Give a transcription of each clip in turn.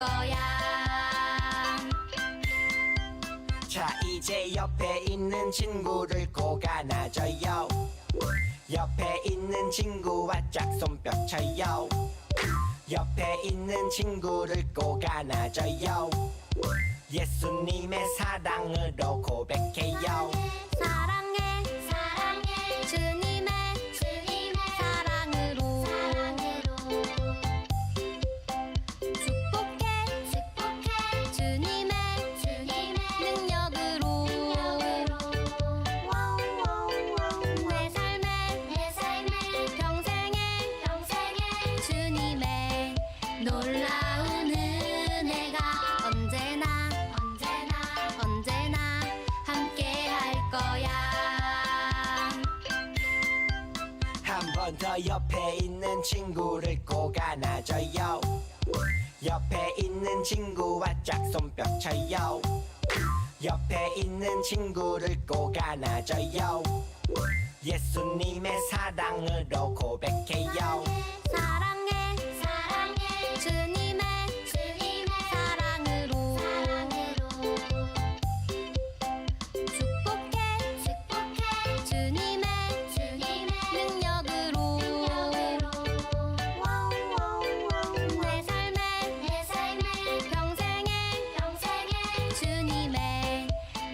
거야. 자 이제 옆에 있는 친구를 꼭 안아줘요. 옆에 있는 친구와 짝손뼉 쳐요. 옆에 있는 친구를 꼭 안아줘요. 예수님의 사랑으로 고백해요. 사랑 더 옆에 있는 친구를 꼭 안아줘요. 옆에 있는 친구와 짝손뼉 쳐요. 옆에 있는 친구를 꼭 안아줘요. 예수님의 사랑으로 고백해요. 사랑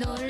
놀라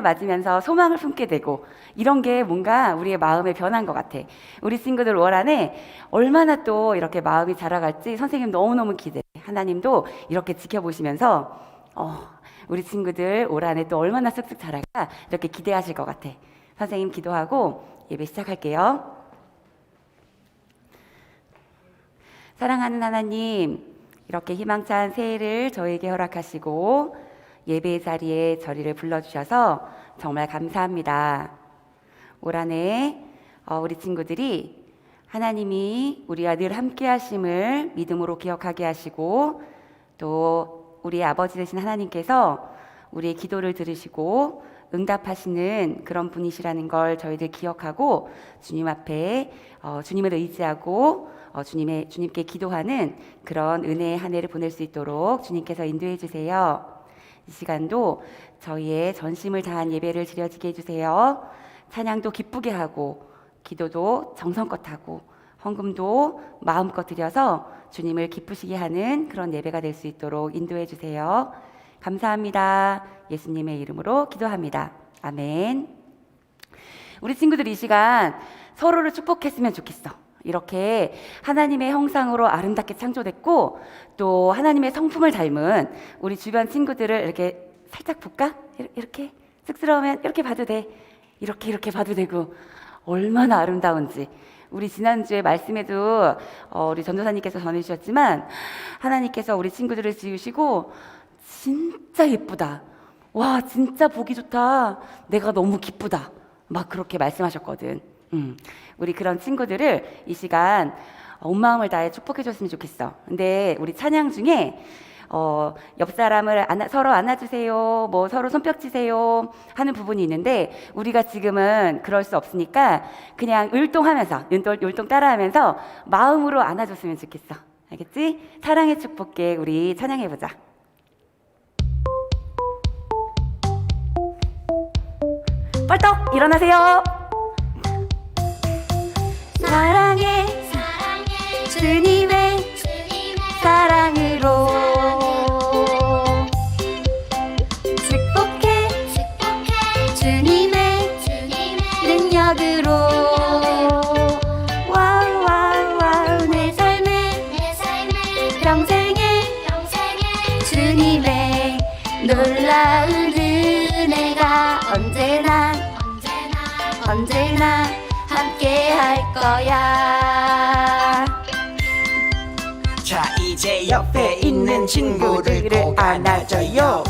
맞으면서 소망을 품게 되고 이런 게 뭔가 우리의 마음의 변화인 것 같아. 우리 친구들 올 한해 얼마나 또 이렇게 마음이 자라갈지 선생님 너무너무 기대해. 하나님도 이렇게 지켜보시면서 어, 우리 친구들 올 한해 또 얼마나 쓱쓱 자랄까 이렇게 기대하실 것 같아. 선생님 기도하고 예배 시작할게요. 사랑하는 하나님, 이렇게 희망찬 새해를 저에게 허락하시고 예배 자리에 저리를 불러주셔서 정말 감사합니다. 올 한해 어, 우리 친구들이 하나님이 우리와 늘 함께 하심을 믿음으로 기억하게 하시고 또 우리 아버지 되신 하나님께서 우리의 기도를 들으시고 응답하시는 그런 분이시라는 걸 저희들 기억하고 주님 앞에 어, 주님을 의지하고 어, 주님의 주님께 기도하는 그런 은혜의 한 해를 보낼 수 있도록 주님께서 인도해 주세요. 이 시간도 저희의 전심을 다한 예배를 드려지게 해주세요. 찬양도 기쁘게 하고 기도도 정성껏 하고 헌금도 마음껏 드려서 주님을 기쁘시게 하는 그런 예배가 될 수 있도록 인도해 주세요. 감사합니다. 예수님의 이름으로 기도합니다. 아멘. 우리 친구들 이 시간 서로를 축복했으면 좋겠어. 이렇게 하나님의 형상으로 아름답게 창조됐고 또 하나님의 성품을 닮은 우리 주변 친구들을 이렇게 살짝 볼까? 이렇게 쑥스러우면 이렇게 봐도 돼. 이렇게 이렇게 봐도 되고 얼마나 아름다운지 우리 지난주에 말씀에도 어, 우리 전도사님께서 전해주셨지만 하나님께서 우리 친구들을 지으시고 진짜 예쁘다. 와, 진짜 보기 좋다. 내가 너무 기쁘다. 막 그렇게 말씀하셨거든. 음, 우리 그런 친구들을 이 시간 온 마음을 다해 축복해 줬으면 좋겠어. 근데 우리 찬양 중에 어, 옆 사람을 안아, 서로 안아주세요, 뭐 서로 손뼉 치세요 하는 부분이 있는데 우리가 지금은 그럴 수 없으니까 그냥 율동하면서 율동, 율동 따라하면서 마음으로 안아줬으면 좋겠어. 알겠지? 사랑의 축복계 우리 찬양해 보자. 벌떡 일어나세요. 사랑해. 사랑해. 주님의 주님의 사랑으로 친구를 꼭 안아줘요.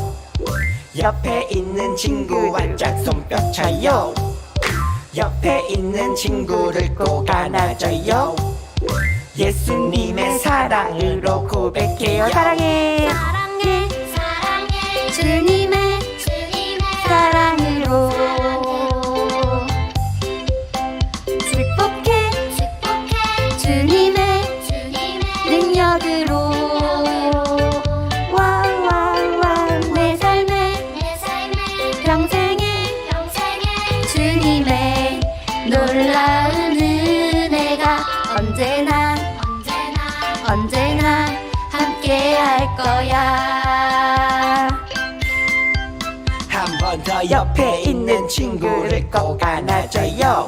옆에 있는 친구와 짝손뼉 쳐요. 옆에 있는 친구를 꼭 안아줘요. 예수님의 사랑으로 고백해요. 사랑해. 사랑해 사랑해. 주님의 주님의 사랑으로 옆에 있는 친구를 꼭 안아줘요.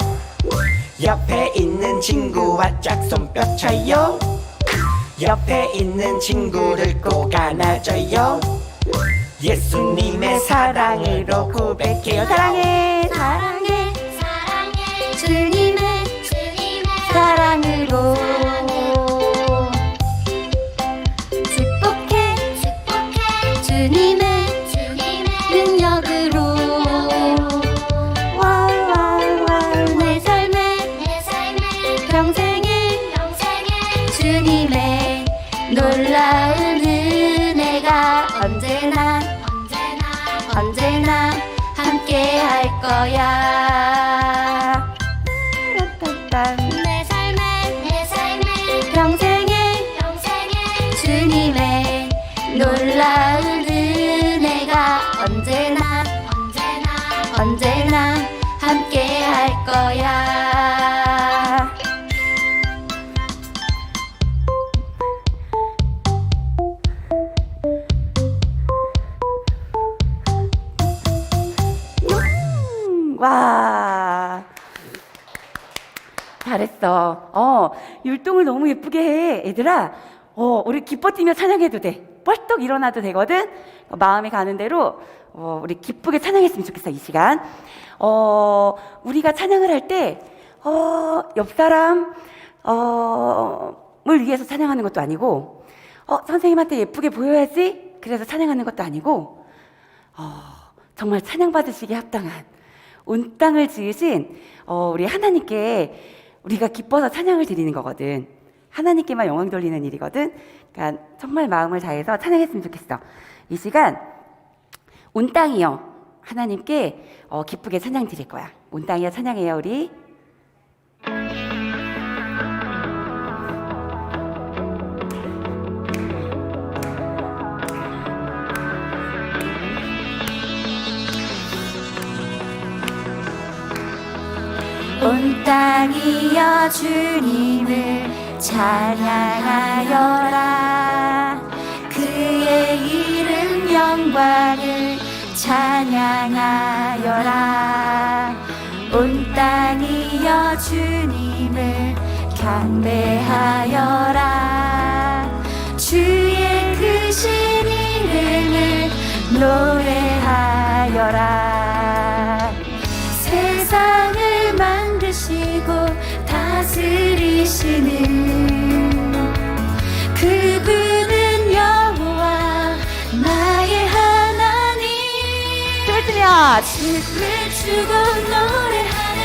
옆에 있는 친구와 짝손뼉 쳐요. 옆에 있는 친구를 꼭 안아줘요. 예수님의 사랑으로 고백해요. 사랑해 사랑해. 사랑해 주님의 주님의 사랑으로 딴딴딴. 내 삶의 내 삶의 평생에 평생의 주님의 놀라운 은혜가 언제나 언제나 언제나 함께 할 거야. 잘했어. 어, 율동을 너무 예쁘게 해. 얘들아, 어, 우리 기뻐 뛰며 찬양해도 돼. 뻘떡 일어나도 되거든. 어, 마음이 가는 대로, 어, 우리 기쁘게 찬양했으면 좋겠어, 이 시간. 어, 우리가 찬양을 할 때, 어, 옆 사람, 어, 을 위해서 찬양하는 것도 아니고, 어, 선생님한테 예쁘게 보여야지? 그래서 찬양하는 것도 아니고, 어, 정말 찬양받으시기에 합당한 온 땅을 지으신 어, 우리 하나님께 우리가 기뻐서 찬양을 드리는 거거든. 하나님께만 영광 돌리는 일이거든. 그러니까 정말 마음을 다해서 찬양했으면 좋겠어. 이 시간 온 땅이요. 하나님께 어, 기쁘게 찬양 드릴 거야. 온 땅이요 찬양해요 우리. 온 땅이여 주님을 찬양하여라. 그의 이름 영광을 찬양하여라. 온 땅이여 주님을 경배하여라. 주의 크신 이름을 노래하여라 되시는 그분은 여호와 나의 하나님. 뚫려 춤을 주고 노래하네.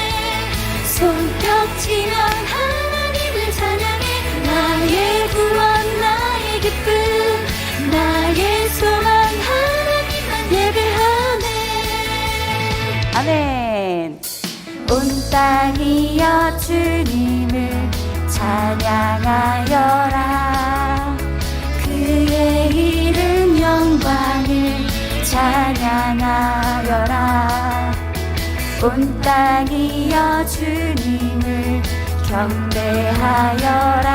손뼉치며 하나님을 찬양해. 나의 구원 나의 기쁨 나의 소망 하나님만 예배하네. 아멘. 온 땅이여 주님 찬양하여라. 그의 이름 영광을 찬양하여라. 온 땅이여 주님을 경배하여라.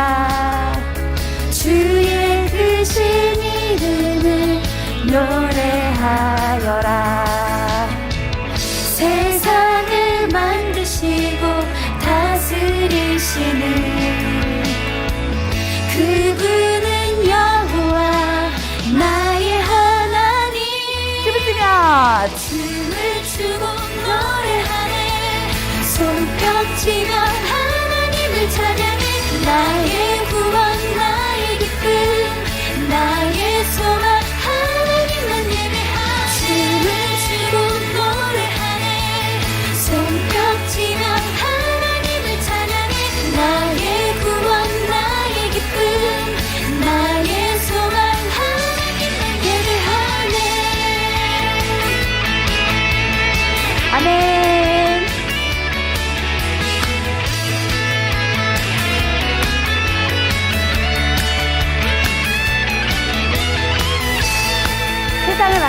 주의 크신 이름을 노래하여라. 세상을 만드시고 다스리시는 손뼉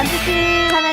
세상을 만드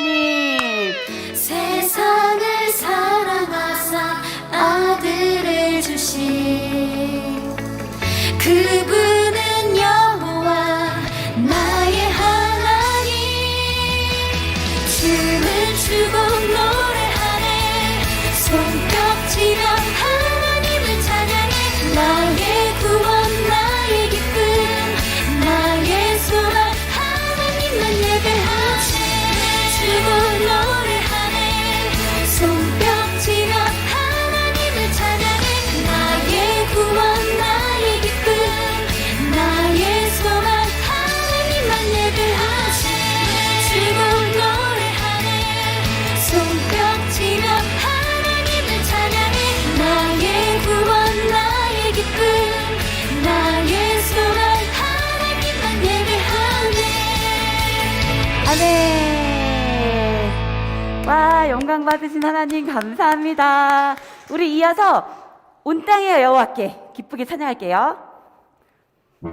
영광 받으신 하나님 감사합니다. 우리 이어서 온 땅의 여호와께 기쁘게 찬양할게요. 온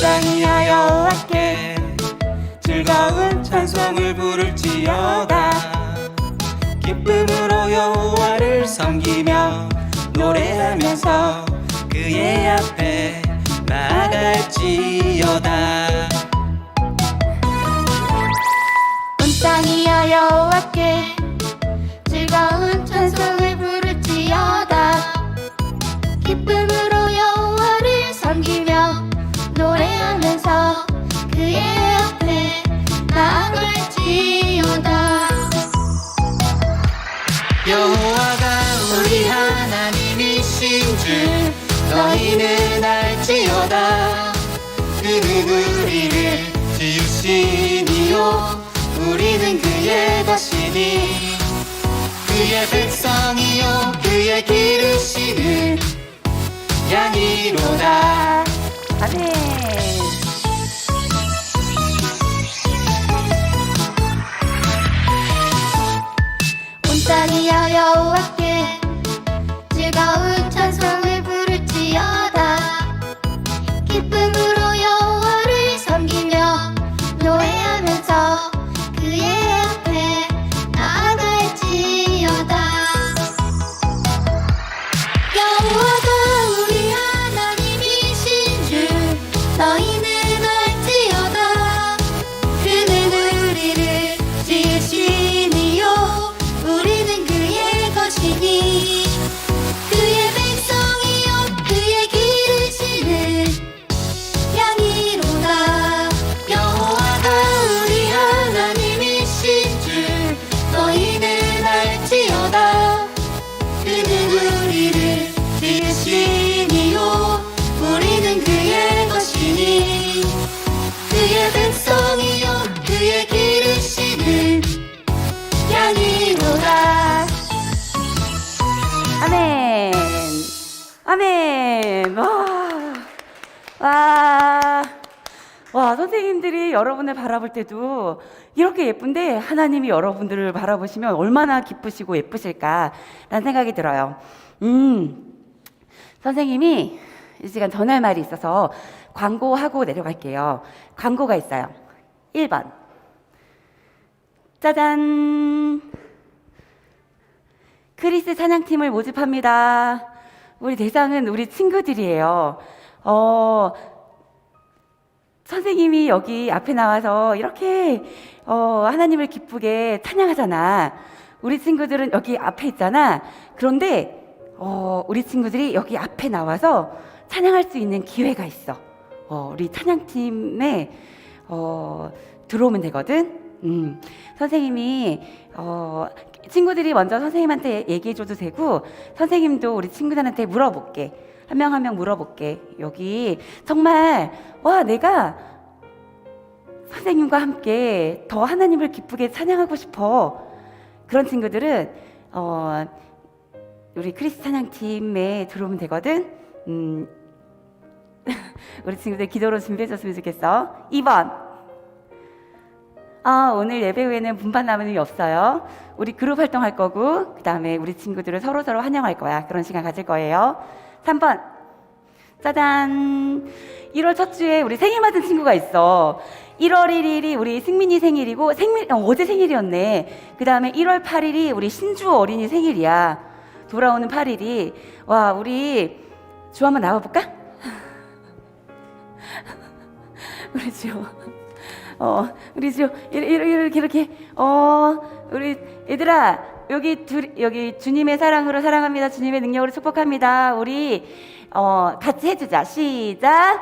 땅이여 여호와께 즐거운 찬송을 부를지어다 기쁨으로 여호와를 섬기며 노래하면서 그의 앞에 나아갈지어다 알지어다 그는 우리를 지으시니요 우리는 그의 것이니 그의 백성이요 그의 기르시는 양이로다 아멘. 바라볼 때도 이렇게 예쁜데 하나님이 여러분들을 바라보시면 얼마나 기쁘시고 예쁘실까라는 생각이 들어요. 음. 선생님이 이 시간 전할 말이 있어서 광고하고 내려갈게요. 광고가 있어요. 1번. 짜잔. 크리스 찬양팀을 모집합니다. 우리 대상은 우리 친구들이에요. 어, 선생님이 여기 앞에 나와서 이렇게 어, 하나님을 기쁘게 찬양하잖아. 우리 친구들은 여기 앞에 있잖아. 그런데 어, 우리 친구들이 여기 앞에 나와서 찬양할 수 있는 기회가 있어. 어, 우리 찬양팀에 어, 들어오면 되거든. 음, 선생님이 어, 친구들이 먼저 선생님한테 얘기해줘도 되고 선생님도 우리 친구들한테 물어볼게. 한 명 한 명 물어볼게. 여기 정말 와 내가 선생님과 함께 더 하나님을 기쁘게 찬양하고 싶어. 그런 친구들은 어, 우리 크리스 찬양팀에 들어오면 되거든. 음, 우리 친구들 기도로 준비해줬으면 좋겠어. 2번. 아, 오늘 예배 후에는 분반 나눔이 없어요. 우리 그룹 활동할 거고, 그 다음에 우리 친구들을 서로서로 환영할 거야. 그런 시간 가질 거예요. 3번. 짜잔. 1월 첫 주에 우리 생일 맞은 친구가 있어. 1월 1일이 우리 승민이 생일이고, 생일, 어, 어제 생일이었네. 그 다음에 1월 8일이 우리 신주 어린이 생일이야. 돌아오는 8일이. 와, 우리 주 한번 나와 볼까? 우리 주. 어, 우리 주 이렇게 이렇게 어, 우리 얘들아 여기 둘 여기 주님의 사랑으로 사랑합니다. 주님의 능력으로 축복합니다. 우리 어, 같이 해주자. 시작.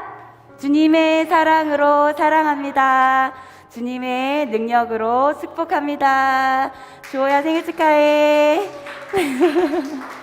주님의 사랑으로 사랑합니다. 주님의 능력으로 축복합니다. 주호야 생일 축하해.